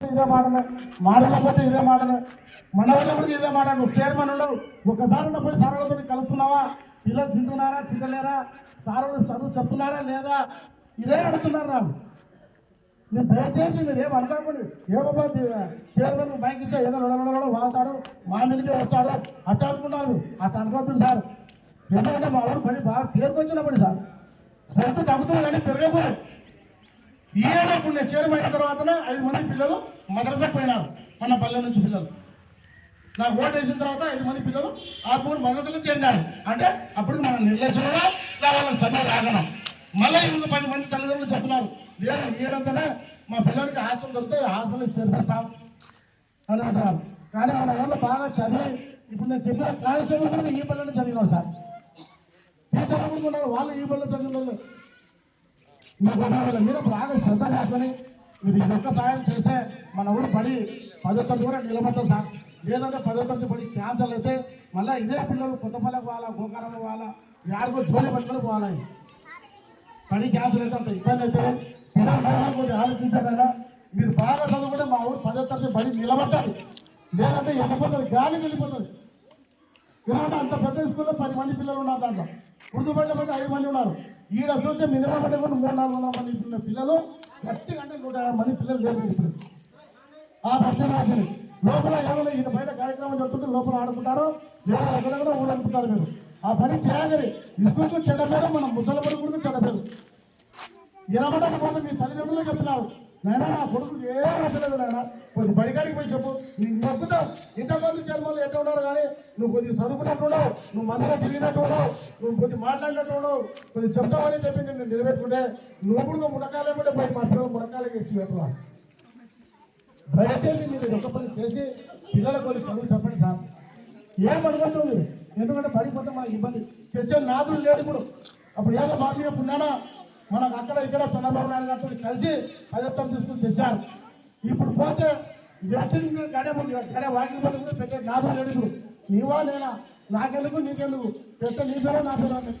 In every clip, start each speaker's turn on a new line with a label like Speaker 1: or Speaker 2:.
Speaker 1: ఇదే మాటలు మాడలేకపోతే ఇదే మాటలు. మన కూడా ఇదే మాట నువ్వు చైర్మన్ ఉండవు ఒకసారి పోయి సార్లతో కలుస్తున్నావా? పిల్లలు తింటున్నారా తింటలేరా సార్లు చదువు చెప్తున్నారా లేదా? ఇదే అడుగుతున్నారు నాకు నేను దయచేసి మీరు ఏం అనుకోకండి ఏమో చైర్మన్ బైక్ ఇచ్చా ఏదో నడవడం వాళ్తాడు మా మీదకే వస్తాడు. అట్ట అనుకున్నారు అట్ట అనుకోవద్దు సార్. ఎందుకంటే మా వాళ్ళు పని బాగా పేరుకొచ్చినప్పుడు సార్. స్ట్రెంత్ తగ్గుతుంది కానీ పెరగకూడదు. ఈ ఇప్పుడు నేను చైర్మన్ అయిన తర్వాత ఐదు మంది పిల్లలు మద్రసాకు పోయినారు మన పల్లె నుంచి పిల్లలు. నాకు ఓటు వేసిన తర్వాత ఐదు మంది పిల్లలు ఆ మూడు మద్రసలో చేరినారు. అంటే అప్పుడు మనం నిర్లక్ష్యంగా వాళ్ళని చదువు రాగనం. మళ్ళీ ఇంకొక పది మంది తల్లిదండ్రులు చెప్తున్నారు లేదు ఏడంతనే మా పిల్లలకి హాస్టల్ దొరికితే హాస్టల్ చేర్పిస్తాం అని అంటున్నారు. కానీ మన వాళ్ళు బాగా చదివి ఇప్పుడు నేను చెప్పిన కానిస్టేబుల్ కూడా ఈ పిల్లలు చదివినారు సార్. టీచర్లు కూడా ఉన్నారు వాళ్ళు ఈ పిల్లలు చదివిన వాళ్ళు. మీకు మీద బాగా శ్రద్ధ చేసుకొని మీరు ఈ ఒక్క సాయం చేస్తే మన ఊరు పడి పదో తరగతి కూడా నిలబడతాం సార్. లేదంటే పదో తరగతి పడి క్యాన్సర్ అయితే మళ్ళీ ఇదే పిల్లలు కొత్తపల్లె పోవాలా గోకారం పోవాలా యాడికో జోలి పట్టుకొని పోవాలి పడి క్యాన్సర్ అయితే అంత ఇబ్బంది అయితే పిల్లలు కొంచెం ఆలోచించారైనా మీరు బాగా చదువుకుంటే మా ఊరు పదో తరగతి పడి నిలబడతారు. లేదంటే వెళ్ళిపోతుంది గాలి వెళ్ళిపోతుంది ఎందుకంటే అంత పెద్ద స్కూల్లో పది మంది పిల్లలు ఉన్నారు దాంట్లో. ఉర్దూ బడిలో మంది ఐదు మంది ఉన్నారు. ఈడ చూస్తే మినిమం అంటే కూడా మూడు నాలుగు వందల మంది ఉన్న పిల్లలు. గట్టిగా అంటే నూట యాభై మంది పిల్లలు వేరు చేస్తారు ఆ పట్టణ లోపల ఏమైనా ఈయన బయట కార్యక్రమం జరుగుతుంటే లోపల ఆడుకుంటారు లేదా ఎక్కడ కూడా ఊరనుకుంటారు మీరు ఆ పని చేయగలి ఇసుకు చెడ్డ పేరు మన ముసలి పడి కూడా చెడ్డ పేరు. ఇరవడానికి మీ నాయన నా కొడుకు ఏం నచ్చలేదు నాయన. కొద్ది బడికాడికి పోయి చెప్పు. నీకు నొక్కుతావు ఇంతమంది జన్మలు ఎట్లా ఉన్నారు కానీ నువ్వు కొద్దిగా చదువుకున్నట్టు ఉండవు నువ్వు మందిలో తిరిగినట్టు ఉండవు నువ్వు కొద్ది మాట్లాడినట్టు ఉండవు కొద్ది చెప్తావని చెప్పి నేను నిలబెట్టుకుంటే నువ్వు కూడా మునకాలే కూడా పోయి మా పిల్లలు మునకాలే చేసి పెట్టుకోవాలి దయచేసి మీరు ఒక పని చేసి పిల్లలకు కొన్ని చదువు చెప్పండి సార్. ఏం అడుగుతుంది ఎందుకంటే పడిపోతే మనకి ఇబ్బంది. తెచ్చే నాదులు లేడు ఇప్పుడు. అప్పుడు ఏదో మా పుణ్యానా మనకు అక్కడ ఇక్కడ చంద్రబాబు నాయుడు గారితో కలిసి పదత్వం తీసుకుని తెచ్చారు. ఇప్పుడు పోతే వ్యక్తిని గడే ముందు గడే వాకిలి ముందు కూడా పెట్టే నాదులు లేడు నీవా నేనా? నాకెందుకు? నీకెందుకు? పెట్టే నీ పేరు నా పేరు అని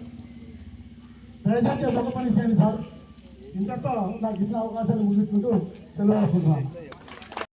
Speaker 1: దయచేసి ఒక పని చేయండి సార్. ఇంతతో నాకు ఇచ్చిన అవకాశాన్ని ముగించుకుంటూ సెలవు